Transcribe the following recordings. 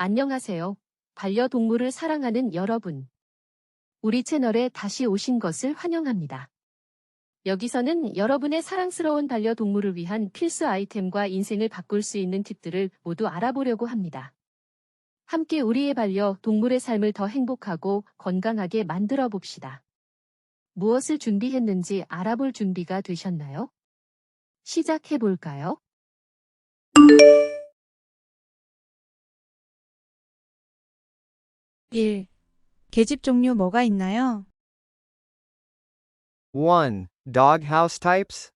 안녕하세요. 반려동물을 사랑하는 여러분. 우리 채널에 다시 오신 것을 환영합니다. 여기서는 여러분의 사랑스러운 반려동물을 위한 필수 아이템과 인생을 바꿀 수 있는 팁들을 모두 알아보려고 합니다. 함께 우리의 반려동물의 삶을 더 행복하고 건강하게 만들어 봅시다. 무엇을 준비했는지 알아볼 준비가 되셨나요? 시작해 볼까요? 일 계집 종류 뭐가 있나요? 1. Doghouse types.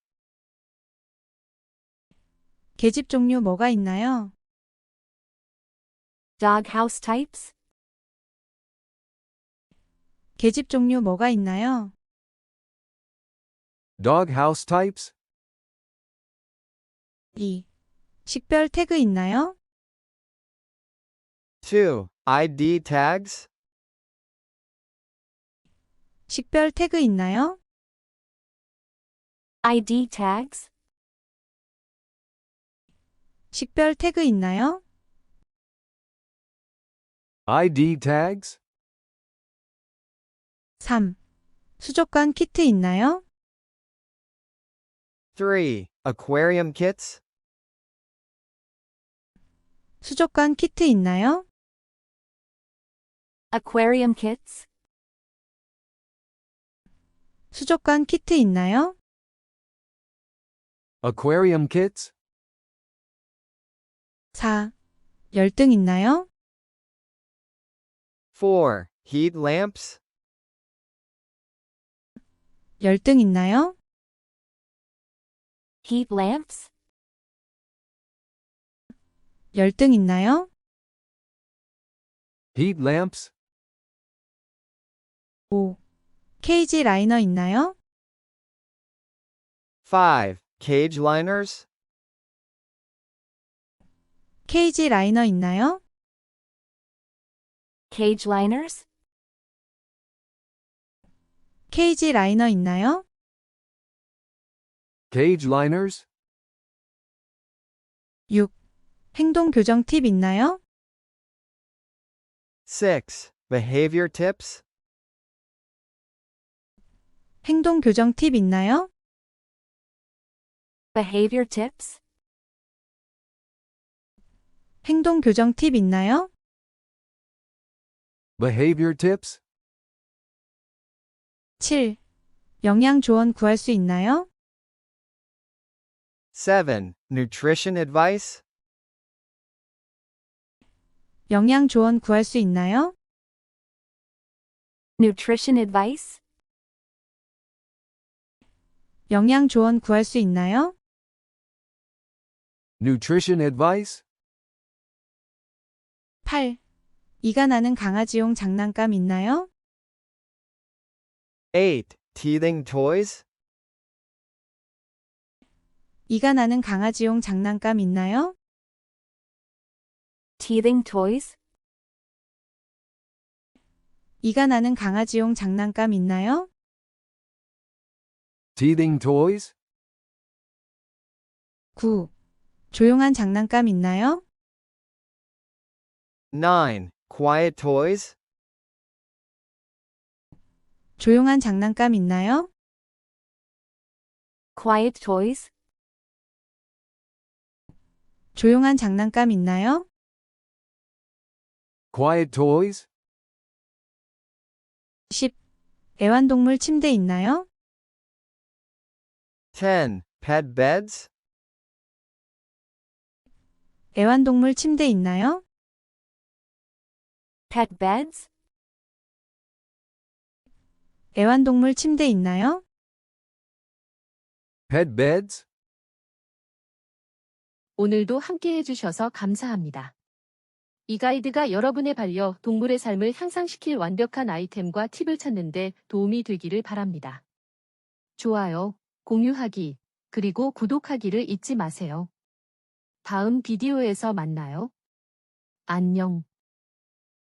계집 종류 뭐가 있나요? Doghouse types? 계집 종류 뭐가 있나요? Doghouse types? 2. 식별 태그 있나요? 2. ID tags. 식별 태그 있나요? ID tags? 식별 태그 있나요? ID tags? 3. 수족관 키트 있나요? 3. Aquarium kits. 수족관 키트 있나요? Aquarium kits? 수족관 키트 있나요? Aquarium kits? 4. 열등 있나요? 4. Heat lamps. 열등 있나요? Heat lamps? 열등 있나요? Heat lamps? 5. 케이지 라이너 있나요? 5. Cage liners. 케이지 라이너 있나요? Cage liners? 케이지 라이너 있나요? Cage liners? 6. 행동 교정 팁 있나요? 6. Behavior tips. 행동 교정 팁 있나요? Behavior tips? 행동 교정 팁 있나요? Behavior tips? 7. 영양 조언 구할 수 있나요? 7. Nutrition advice. 영양 조언 구할 수 있나요? Nutrition advice? 영양 조언 구할 수 있나요? Nutrition advice? 8. 이가 나는 강아지용 장난감 있나요? 8. Teething toys. 이가 나는 강아지용 장난감 있나요? Teething toys? 이가 나는 강아지용 장난감 있나요? Teething toys? 9. 조용한 장난감 있나요? 9. Quiet toys. 조용한 장난감 있나요? Quiet toys? 조용한 장난감 있나요? Quiet toys? 10. 애완동물 침대 있나요? 10. Pet beds. 애완동물 침대 있나요? Pet beds? 애완동물 침대 있나요? Pet beds? 오늘도 함께 해주셔서 감사합니다. 이 가이드가 여러분의 반려 동물의 삶을 향상시킬 완벽한 아이템과 팁을 찾는 데 도움이 되기를 바랍니다. 좋아요, 공유하기, 그리고 구독하기를 잊지 마세요. 다음 비디오에서 만나요. 안녕.